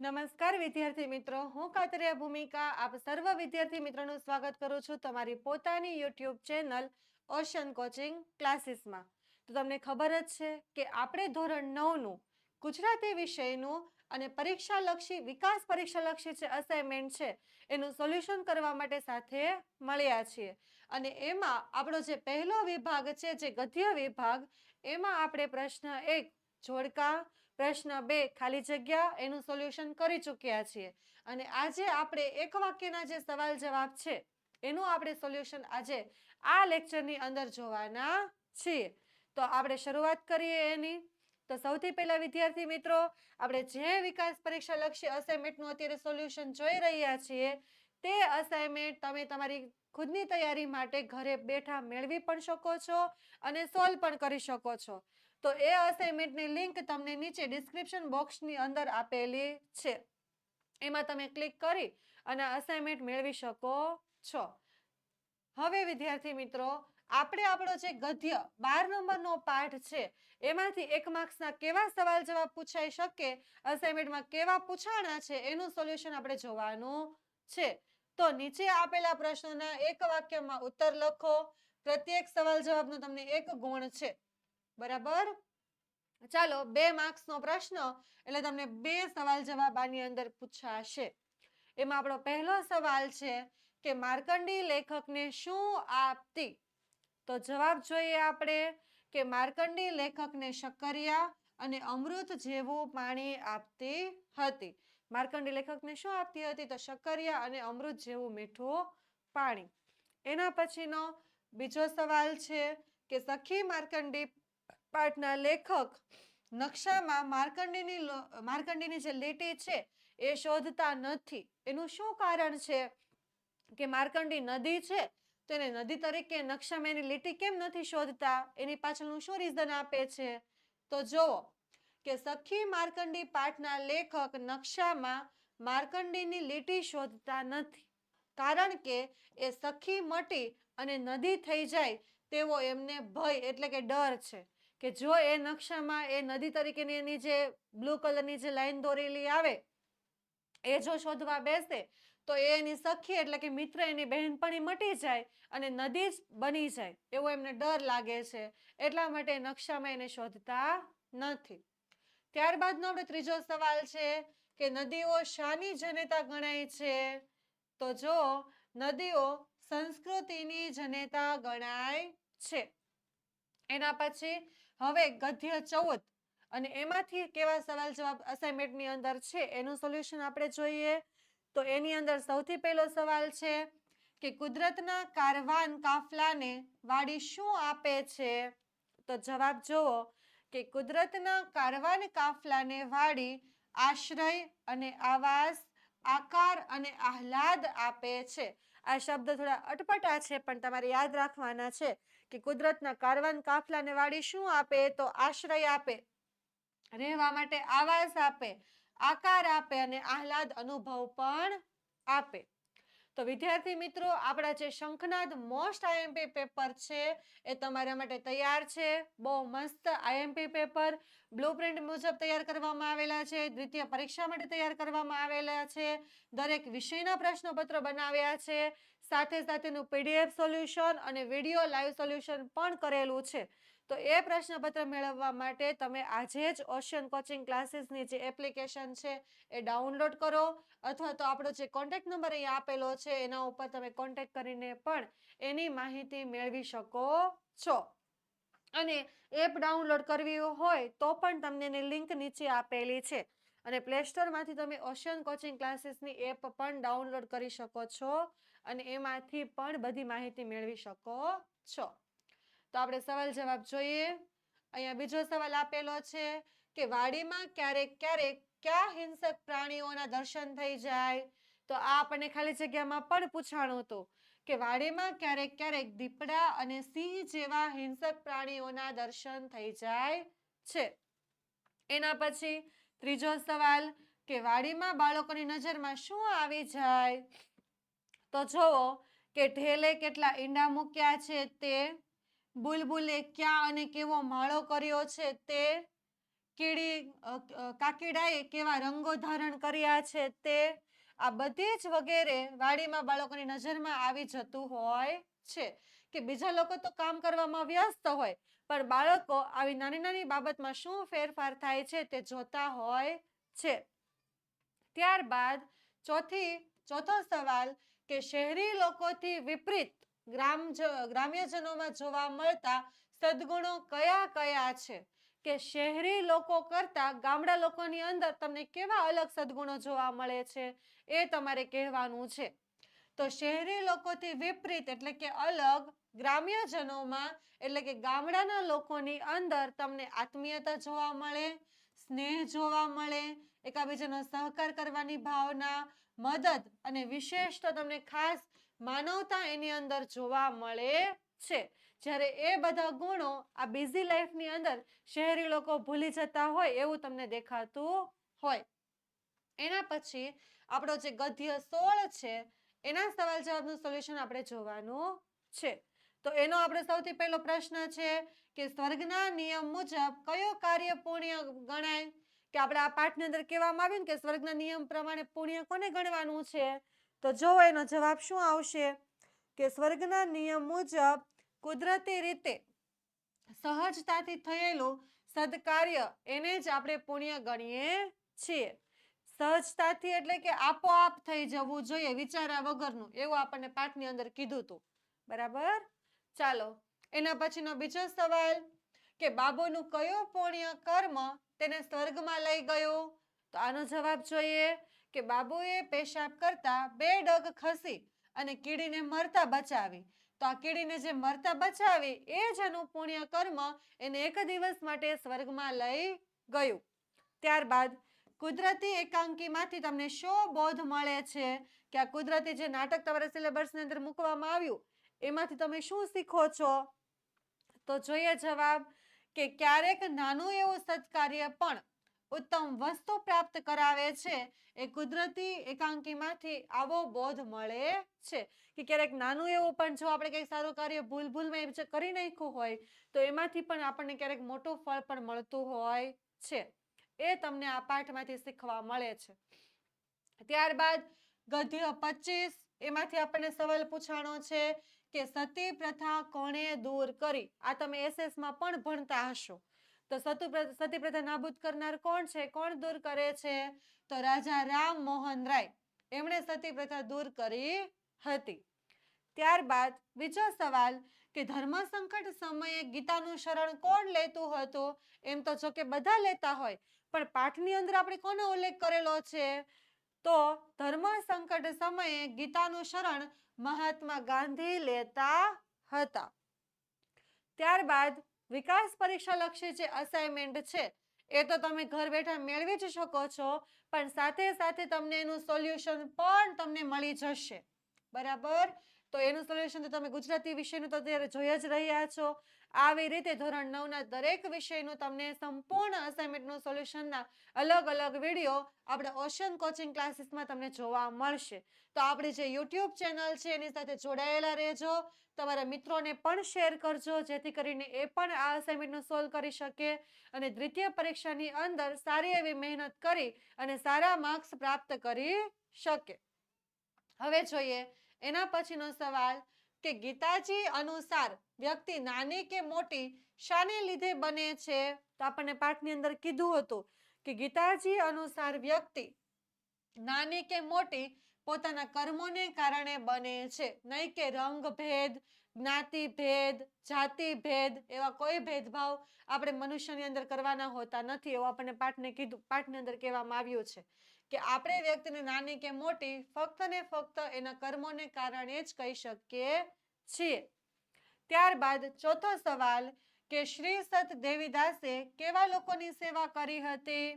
નમસ્કાર, વિદ્યાર્થી મિત્રો. હું કાતરિયા ભૂમિકા. આપ સર્વ વિદ્યાર્થી મિત્રોનું સ્વાગત કરું છું તમારી પોતાની યુટ્યુબ ચેનલ ઓશન કોચિંગ ક્લાસીસમાં. તો તમને ખબર જ છે કે આપણે ધોરણ નવનું ગુજરાતી વિષયનું અને પરીક્ષાલક્ષી, વિકાસ પરીક્ષાલક્ષી જે અસાઇનમેન્ટ છે, એનું સોલ્યુશન કરવા માટે સાથે મળ્યા છીએ. અને એમાં આપણો જે પહેલો વિભાગ છે, જે ગદ્ય વિભાગ, એમાં આપણે પ્રશ્ન એક, જોડકા પ્રશ્ન બે, ખાલી જગ્યા એનું સોલ્યુશન કરી ચૂક્યા છીએ. અને આજે આપણે એક વાક્યના જે સવાલ જવાબ છે, એનું આપણે સોલ્યુશન આજે આ લેક્ચરની અંદર જોવાના છીએ. તો આપણે શરૂઆત કરીએ એની. તો સૌથી પહેલા વિદ્યાર્થી મિત્રો, આપણે જે વિકાસ પરીક્ષા લક્ષી અસાઇનમેન્ટનું અત્યારે સોલ્યુશન જોઈ રહ્યા છીએ, તે અસાઇનમેન્ટ તમે તમારી ખુદની તૈયારી માટે ઘરે બેઠા મેળવી પણ શકો છો અને સોલ્વ પણ કરી શકો છો. તો એ અસાઇનમેન્ટની લિંક તમને નીચે ડિસ્ક્રિપ્શન બોક્સની અંદર આપેલી છે. એમાં તમે ક્લિક કરી અને અસાઇનમેન્ટ મેળવી શકો છો. હવે વિદ્યાર્થી મિત્રો, આપણે આપણો જે ગદ્ય બાર નંબરનો પાઠ છે, એમાંથી એક માર્ક્સના કેવા સવાલ જવાબ પૂછાઈ શકે અસાઇનમેન્ટમાં કેવા પૂછાણા છે, એનું સોલ્યુશન આપણે જોવાનું છે. તો નીચે આપેલા પ્રશ્નોના એક વાક્યમાં ઉત્તર લખો. પ્રત્યેક સવાલ જવાબનો તમને એક ગુણ છે. બરાબર? ચાલો, બે માર્ક્સનો પ્રશ્ન, એટલે તમને બે સવાલ જવાબ આની અંદર પૂછાશે. એમાં આપણો પહેલો સવાલ છે કે માર્કંડી લેખકને શું આપતી? તો જવાબ જોઈએ આપણે કે માર્કંડી લેખકને શક્કરિયા અને અમૃત જેવું પાણી આપતી હતી. માર્કંડી લેખકને શું આપતી હતી? તો શક્કરિયા અને અમૃત જેવું મીઠું પાણી. એના પછીનો બીજો સવાલ છે કે સખી માર્કંડી પાઠના લેખક નકશામાં માર્કંડીની માર્કંડીની જે લીટી છે, એ શોધતા નથી. એનું શું કારણ છે કે માર્કંડી નદી છે? તો એને નદી તરીકે નકશામાં એની લીટી કેમ નથી શોધતા? એની પાછળનું શું રીઝન આપે છે? તો જુઓ કે સખી માર્કંડી પાઠના લેખક નકશામાં માર્કંડીની લીટી શોધતા નથી. કારણ કે એ સખી મટી અને નદી થઈ જાય, તેવો એમને ભય એટલે કે ડર છે. કે જો એ નકશામાં એ નદી તરીકેની એની જે બ્લુ કલરની જે લાઈન દોરેલી આવે, એ જો શોધવા બેસે, તો એ એની સખી એટલે કે મિત્ર એની બહેનપણી મટી જાય અને નદી જ બની જાય. એવો એમને ડર લાગે છે. એટલા માટે નકશામાં એને શોધતા નથી. ત્યારબાદનો આપણો ત્રીજો સવાલ છે કે નદીઓ શાની જનેતા ગણાય છે? તો જો નદીઓ સંસ્કૃતિની જનેતા ગણાય છે. એના પછી હવે ગદ્ય ચૌદ. અને એમાંથી કેવા સવાલ જવાબ અસાઇનમેન્ટની અંદર છે, એનું સોલ્યુશન આપણે જોઈએ. તો એની અંદર સૌથી પહેલો સવાલ છે કે કુદરતના કારવાન કાફલાને વાડી શું આપે છે? તો જવાબ જુઓ કે કુદરતના કારવાન કાફલાને વાડી આશ્રય અને આવાસ, આકાર અને આહલાદ આપે છે. આ શબ્દ થોડા અટપટા છે, પણ તમારે યાદ રાખવાના છે. કે કુદરતના કારવાન કાફલાને વાળી શું આપે? તો આશ્રય આપે, રહેવા માટે આવાસ આપે, આકાર આપે અને આહલાદ અનુભવ પણ આપે. તો વિદ્યાર્થી મિત્રો, આપણા જે શંખનાદ મોસ્ટ આઈએમપી પેપર છે, એ તમારા માટે તૈયાર છે. બહુ મસ્ત આઈએમપી પેપર બ્લુપ્રિન્ટ મુજબ તૈયાર કરવામાં આવેલા છે, દ્વિતીય પરીક્ષા માટે તૈયાર કરવામાં આવેલા છે, દરેક વિષયના પ્રશ્નપત્રો બનાવ્યા છે સાથે સાથેનું પીડીએફ સોલ્યુશન અને વીડિયો લાઈવ સોલ્યુશન પણ કરેલું છે. તો એ પ્રશ્નપત્ર મેળવવા માટે તમે આજે જ ઓશિયન કોચિંગ ક્લાસીસની જે એપ્લિકેશન છે એ ડાઉનલોડ કરો અથવા તો આપણો જે કોન્ટેક્ટ નંબર અહીંયા આપેલો છે એના ઉપર તમે કોન્ટેક્ટ કરીને પણ એની માહિતી મેળવી શકો છો. અને એપ ડાઉનલોડ કરવી હોય તો પણ તમને એની લિંક નીચે આપેલી છે. અને પ્લે સ્ટોરમાંથી તમે ઓશિયન કોચિંગ ક્લાસીસની એપ પણ ડાઉનલોડ કરી શકો છો. અને એમાંથી પણ બધી માહિતી મેળવી શકો છો. તો આપણે સવાલ જવાબ જોઈએ. અહીંયા બીજો સવાલ આપેલો છે કે વાડીમાં ક્યારેક ક્યારેક કયા હિંસક પ્રાણીઓના દર્શન થઈ જાય? તો આ આપણને ખાલી જગ્યામાં પણ પૂછાણું હતું કે વાડીમાં ક્યારેક ક્યારેક દીપડા અને સિંહ જેવા હિંસક પ્રાણીઓના દર્શન થઈ જાય છે. એના પછી ત્રીજો સવાલ કે વાડીમાં બાળકોની નજરમાં શું આવી જાય? તો જુઓ કે ઢેલે કેટલા ઈંડા મૂક્યા છે તે બુલબુલે ક્યાં અને કેવો માળો કર્યો છે તે અ, કાકીડાએ કેવા રંગો ધારણ કર્યા છે તે આ બધી જ વગેરે વાડીમાં બાળકોની નજરમાં આવી જતું હોય છે કે બીજા લોકો તો કામ કરવામાં વ્યસ્ત હોય પણ બાળકો આવી નાની નાની બાબતમાં શું ફેરફાર થાય છે તે જોતા હોય છે. ત્યારબાદ ચોથી ચોથો સવાલ કે શહેરી લોકોથી વિપરીત ગ્રામજ ગ્રામ્યજનોમાં જોવા મળતા સદગુણો કયા કયા છે? કે શહેરી લોકો કરતા ગામડા લોકોની અંદર તમને કેવા અલગ સદગુણો જોવા મળે છે? એ તમારે કહેવાનું છે. તો શહેરી લોકોથી વિપરીત એટલે કે અલગ ગ્રામ્યજનોમાં એટલે કે ગામડાના લોકોની અંદર તમને આત્મીયતા જોવા મળે, સ્નેહ જોવા મળે, એકાબીજાનો સહકાર કરવાની ભાવના મદદ અને વિશેષ તો તમને ખાસ માનવતા એની અંદર જોવા મળે છે. જ્યારે એ બધા ગુણો આ બિઝી લાઈફની અંદર શહેરી લોકો ભૂલી જતા હોય એવું તમને દેખાતું હોય. એના પછી આપણો જે ગદ્ય સોળ છે, એના સવાલ જવાબનું સોલ્યુશન આપણે જોવાનું છે. તો એનો આપણે સૌથી પહેલો પ્રશ્ન છે કે સ્વર્ગના નિયમ મુજબ કયો કાર્ય પુણ્ય ગણાય? કે આપણે આ પાઠની અંદર કહેવામાં આવ્યું ને કે સ્વર્ગના નિયમ પ્રમાણે પુણ્ય કોને ગણવાનું છે? તો જો એનો જવાબ શું આવશે? કે સ્વર્ગના નિયમ મુજબ કુદરતી રીતે સહજતાથી થયેલું સદકાર્ય એને જ આપણે પુણ્ય ગણીએ છીએ. સહજતાથી એટલે કે આપોઆપ થઈ જવું જોઈએ વિચાર્યા વગરનું, એવું આપણને પાઠની અંદર કીધું હતું. બરાબર? ચાલો, એના પછીનો બીજો સવાલ કે બાબુનું કયું પુણ્ય કર્મ તેને સ્વર્ગમાં લઈ ગયું. તો આનો જવાબ જોઈએ કે બાબુએ પેશાબ કરતા બે ડગ ખસી અને કીડીને મરતા બચાવી. તો આ કીડીને જે મરતા બચાવી એ જ એનું પુણ્ય કર્મ એને એક દિવસ માટે સ્વર્ગમાં લઈ ગયું. ત્યારબાદ કુદરતી એકાંકીમાંથી તમને શો બોધ મળે છે? કે આ કુદરતી જે નાટક તમારા સિલેબસની અંદર મૂકવામાં આવ્યું, એમાંથી તમે શું શીખો છો? તો જોઈએ જવાબ કે ક્યારેક નાનું એવું સત્કાર્ય પણ ઉત્તમ વસ્તુ પ્રાપ્ત કરાવે છે, એ કુદરતી એકાંકીમાંથી આવો બોધ મળે છે. કે ક્યારેક નાનું એવું પણ જો આપણે કંઈક સારું કાર્ય ભૂલ ભૂલમાં કરી નાખ્યું હોય, તો એમાંથી પણ આપણને ક્યારેક મોટું ફળ પણ મળતું હોય છે. એ તમને આ પાઠમાંથી શીખવા મળે છે. ત્યારબાદ ગધ્ય પચીસ, એમાંથી આપણને સવાલ પૂછાણો છે કે સતી પ્રથા કોણે દૂર કરી? આ તમે SS માં પણ ભણતા હશો. તો સતુ સતી પ્રથા નાબૂદ કરનાર કોણ છે? કોણ દૂર કરે છે? તો રાજા રામ મોહન રાય. એમણે સતી પ્રથા દૂર કરી હતી. ત્યારબાદ બીજો સવાલ કે ધર્મ સંકટ સમયે ગીતાનું શરણ કોણ લેતું હતું? એમ તો જો કે બધા લેતા હોય, પણ પાઠની અંદર આપણે કોનો ઉલ્લેખ કરેલો છે? તો ધર્મ સંકટ સમયે ગીતાનું શરણ મહાત્મા ગાંધી લેતા હતા. ત્યારબાદ વિકાસ પરીક્ષા લક્ષી જે અસાઇનમેન્ટ છે, એ તો તમે ઘર બેઠા મેળવી જ શકો છો, પણ સાથે સાથે તમને એનું સોલ્યુશન પણ તમને મળી જશે. બરાબર? તો એનું સોલ્યુશન તો તમે ગુજરાતી વિષયનું તો અત્યારે જોઈ જ રહ્યા છો. આવી રીતે ધોરણ નવના દરેક વિષયનું તમને સંપૂર્ણ અસાઇનમેન્ટનું સોલ્યુશનના અલગ અલગ વીડિયો આપણે ઓશન કોચિંગ ક્લાસીસમાં તમને જોવા મળશે. તો આપણી જે યુટ્યુબ ચેનલ છે એની સાથે જોડાયેલા રહેજો. તમારા મિત્રોને પણ શેર કરજો, જેથી કરીને એ પણ આ અસાઇનમેન્ટનું સોલ્વ કરી શકે અને દ્વિતીય પરીક્ષાની અંદર સારી એવી મહેનત કરી અને સારા માર્ક્સ પ્રાપ્ત કરી શકે. હવે જોઈએ એના પછીનો સવાલ કે ગીતાજી અનુસાર વ્યક્તિ નાની કે મોટી શાને લીધે બને છે? તો આપણને પાઠની અંદર કીધું હતું કે ગીતાજી અનુસાર વ્યક્તિ નાની કે મોટી પોતાના કર્મોને કારણે બને છે. નહીં કે રંગ ભેદ જ્ઞાતિ ભેદ જાતિ ભેદ એવા કોઈ ભેદભાવ આપણે મનુષ્યની અંદર કરવાના હોતા નથી એવું આપણને પાઠને કીધું, પાઠની અંદર કહેવામાં આવ્યું છે. કે આપણે વ્યક્તિને નાની કે મોટી ફક્ત ને ફક્ત એના કર્મોને કારણે જ કહી શકીએ છીએ. ત્યારબાદ ચોથો સવાલ, કે શ્રી સત દેવીદાસે કેવા લોકોની સેવા કરી હતી?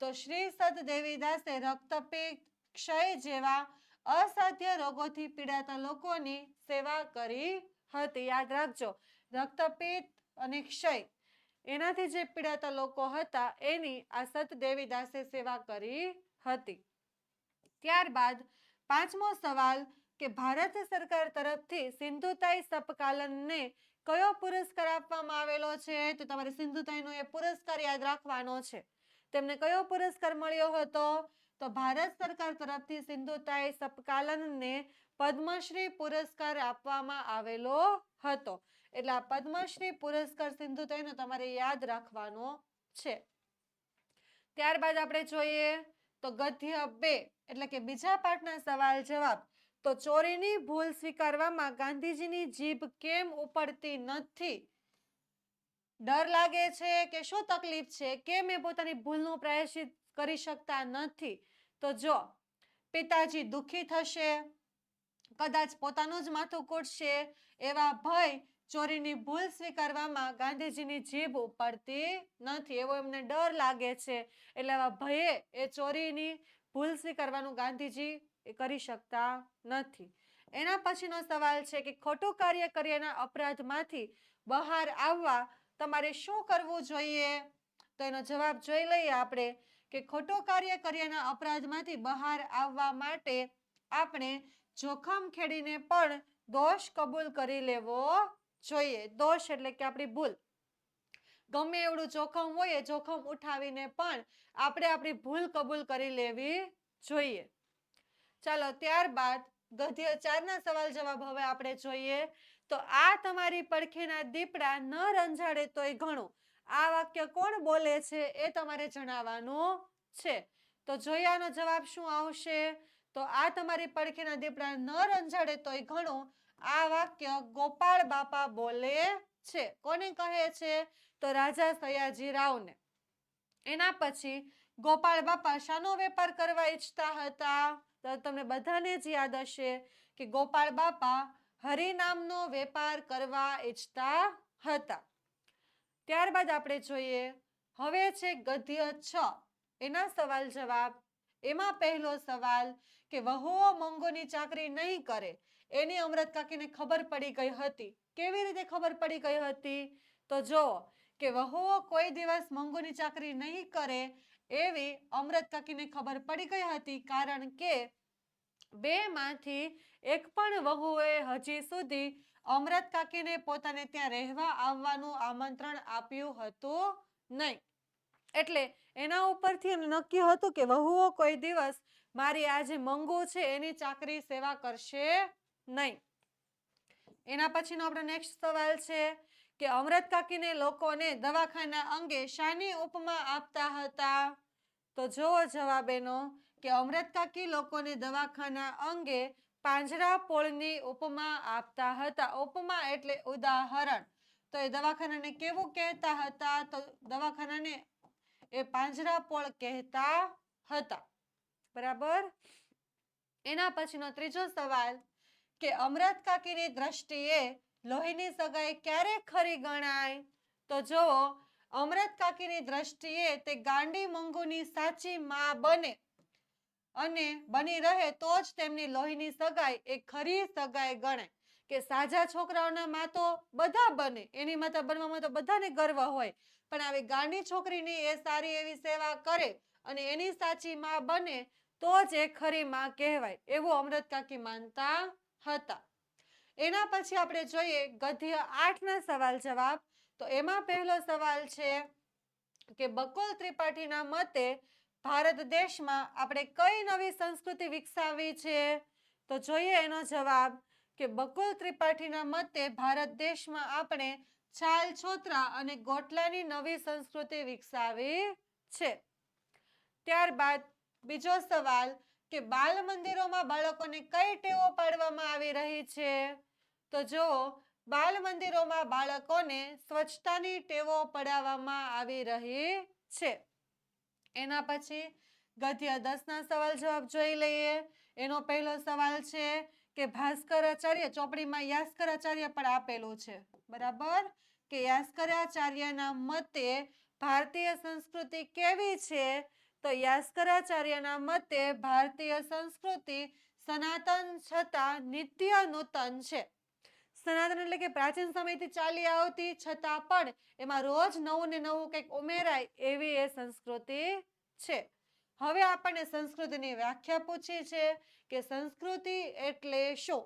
તો શ્રી સત દેવીદાસે રક્તપિત ક્ષય જેવા અસાધ્ય રોગોથી પીડાતા લોકોની સેવા કરી હતી. યાદ રાખજો રક્તપિત અને ક્ષય, એનાથી જે પીડાતા લોકો હતા, એની આ સત દેવીદાસે સેવા કરી હતી. ત્યારબાદ પાંચમો સવાલ કે ભારત સરકાર તરફથી સિંધુતાઈ સપકાલનને કયો પુરસ્કાર આપવામાં આવેલો છે? તો તમારે સિંધુતાઈનો એ પુરસ્કાર યાદ રાખવાનો છે. તેમને કયો પુરસ્કાર મળ્યો હતો? તો ભારત સરકાર તરફથી સિંધુતાઈ સપકાલનને પદ્મશ્રી પુરસ્કાર આપવામાં આવેલો હતો. એટલે આ પદ્મશ્રી પુરસ્કાર સિંધુતાઈનો તમારે યાદ રાખવાનો છે. ત્યારબાદ આપણે જોઈએ તો ગદ્ય બે, એટલે કે બીજા પાઠના સવાલ જવાબ. તો ચોરીની ભૂલ સ્વીકારવામાં ગાંધીજીની જીભ કેમ ઉપડતી નથી? ડર લાગે છે કે શું તકલીફ છે? કેમ એ પોતાની ભૂલનું પ્રાયશ્ચિત કરી શકતા નથી? તો જો, પિતાજી દુઃખી થશે, કદાચ પોતાનું જ માથું કૂટશે એવા ભય ચોરીની ભૂલ સ્વીકારવામાં ગાંધીજીની જીભ ઉપડતી નથી. એવો એમને ડર લાગે છે. એટલે આવા ભયે એ ચોરીની ભૂલ સ્વીકારવાનું ગાંધીજી એ કરી શકતા નથી. એના પછીનો સવાલ છે કે ખોટું કાર્ય કર્યાના અપરાધમાંથી બહાર આવવા તમારે શું કરવું જોઈએ? તો એનો જવાબ જોઈ લઈએ આપણે કે ખોટું કાર્ય કર્યાના અપરાધમાંથી બહાર આવવા માટે આપણે જોખમ ખેડીને પણ દોષ કબૂલ કરી લેવો જોઈએ. દોષ એટલે કે આપણી ભૂલ. ગમે એવડું જોખમ હોય એ જોખમ ઉઠાવીને પણ આપણે આપણી ભૂલ કબૂલ કરી લેવી જોઈએ. ચાલો, ત્યારબાદ ગધ્ય ચારના સવાલ જવાબ હવે આપણે જોઈએ. તો આ તમારી પડખેના દીપડા ન રંજાડે તોય ઘણું. આ વાક્ય કોણ બોલે છે એ તમારે જણાવવાનું છે. તો જોઈએ આનો જવાબ શું આવશે? તો આ તમારી પડખેના દીપડા ન રંજાડે તોય ઘણું. આ વાક્ય ગોપાળ બાપા બોલે છે. કોને કહે છે? તો રાજા સયાજી રાવને. એના પછી ગોપાળ બાપા શાનો વેપાર કરવા ઈચ્છતા હતા? તો તમને બધાને જ યાદ હશે કે ગોપાળ બાપા હરિનામનો વેપાર કરવા ઈચ્છતા હતા. ત્યારબાદ આપણે જોઈએ, હવે છે ગદ્ય છ. એના સવાલ જવાબ. એમાં પહેલો સવાલ કે વહુઓ મંગોની ચાકરી નહીં કરે એની અમૃત કાકીને ખબર પડી ગઈ હતી. કેવી રીતે ખબર પડી ગઈ હતી? તો જો, કે વહુઓ કોઈ દિવસ મંગુની ચાકરી નહીં કરે એવી અમૃત કાકીને ખબર પડી ગઈ હતી કારણ કે બે માંથી એક પણ વહુએ હજી સુધી અમૃત કાકીને પોતાને ત્યાં રહેવા આવવાનું આમંત્રણ આપ્યું હતું નહીં. એટલે એના ઉપરથી એમને નક્કી હતું કે વહુઓ કોઈ દિવસ મારી આ જે મંગુ છે એની ચાકરી સેવા કરશે નહીં. એના પછીનો આપણો નેક્સ્ટ સવાલ છે કે અમૃત કાકીને લોકોને દવાખાના અંગે શાની ઉપમા આપતા હતા? તો જુઓ જવાબ એનો કે અમૃત કાકી લોકોને દવાખાના અંગે પાંજરા પોળની ઉપમા આપતા હતા. ઉપમા એટલે ઉદાહરણ. તો એ દવાખાનાને કેવું કહેતા હતા? તો દવાખાનાને એ પાંજરા પોળ કહેતા હતા. બરાબર? એના પછીનો ત્રીજો સવાલ કે અમૃત કાકીની દ્રષ્ટિએ લોહીની સગાઈ ક્યારે ખરી ગણાય? તો જુઓ અમૃત કાકીની દ્રષ્ટિએ તે ગાંડી મંગુની સાચી માં બને અને બની રહે તો જ તેમની લોહીની સગાઈ એ ખરી સગાઈ ગણાય. કે સાજા છોકરાઓના માં તો બધા બને, એની માતા બનવામાં તો બધાને ગર્વ હોય. પણ આવી ગાંડી છોકરીની એ સારી એવી સેવા કરે અને એની સાચી માં બને તો જ એ ખરી માં કહેવાય. એવું અમૃત કાકી માનતા હતા. એના પછી આપણે જોઈએ ગદ્ય આઠના સવાલ જવાબ. તો એમાં પહેલો સવાલ છે કે બકુલ ત્રિપાઠીના મતે ભારત દેશમાં આપણે કઈ નવી સંસ્કૃતિ વિકસાવી છે? તો જોઈએ એનો જવાબ કે બકુલ ત્રિપાઠીના મતે ભારત દેશમાં આપણે છાલ છોતરા અને ગોટલાની નવી સંસ્કૃતિ વિકસાવી છે. ત્યારબાદ બીજો સવાલ કે બાલ મંદિરોમાં બાળકોને કઈ ટેવો પાડવામાં આવી રહી છે? તો જો બાલ મંદિરોમાં બાળકોને સ્વચ્છતાની ટેવો પડાવવામાં આવી રહી છે. એના પછી ગદ્ય દસના સવાલ જવાબ જોઈ લઈએ. એનો પહેલો સવાલ છે કે ભાસ્કરાચાર્ય ચોપડીમાં યાસ્કરાચાર્ય પણ આપેલું છે. બરાબર? કે યાસ્કરાચાર્યના મતે ભારતીય સંસ્કૃતિ કેવી છે? તો યાસ્કરાચાર્યના મતે ભારતીય સંસ્કૃતિ સનાતન છતાં નિત્ય નૂતન છે. સનાતન એટલે કે પ્રાચીન સમયથી ચાલી આવતી છતાં પણ એમાં રોજ નવું ને નવું કંઈક ઉમેરાય એવી એ સંસ્કૃતિ છે. હવે આપણને સંસ્કૃતિની વ્યાખ્યા પૂછી છે કે સંસ્કૃતિ એટલે શું?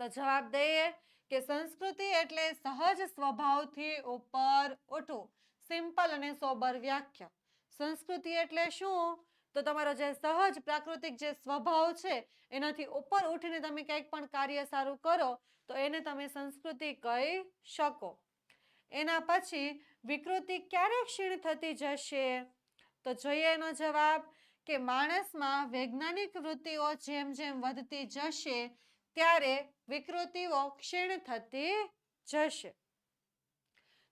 તો જવાબ દઈએ કે સંસ્કૃતિ એટલે સહજ સ્વભાવથી ઉપર ઉઠવું. સિમ્પલ અને સોબર વ્યાખ્યા. સંસ્કૃતિ એટલે શું? તો તમારો જે સહજ પ્રાકૃતિક જે સ્વભાવ છે, એનાથી ઉપર ઉઠીને તમે કંઈક પણ કાર્ય સારું કરો, તો એને તમે સંસ્કૃતિ કહી શકો. એના પછી વિકૃતિ ક્યારે ક્ષીણ થતી જશે? તો જોઈએ એનો જવાબ કે માણસમાં વૈજ્ઞાનિક વૃત્તિઓ જેમ જેમ વધતી જશે, ત્યારે વિકૃતિઓ ક્ષીણ થતી જશે.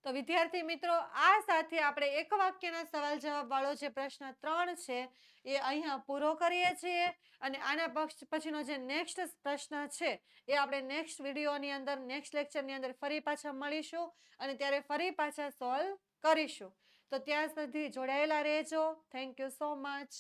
તો વિદ્યાર્થી મિત્રો, આ સાથે આપણે એક વાક્યના સવાલ જવાબ વાળો જે પ્રશ્ન ત્રણ છે, એ અહીંયા પૂરો કરીએ છીએ. અને આના પક્ષ, પછીનો જે નેક્સ્ટ પ્રશ્ન છે, એ આપણે નેક્સ્ટ વિડીયોની અંદર નેક્સ્ટ લેક્ચરની અંદર ફરી પાછા મળીશું અને ત્યારે ફરી પાછા સોલ્વ કરીશું. તો ત્યાં સુધી જોડાયેલા રહેજો. Thank you so much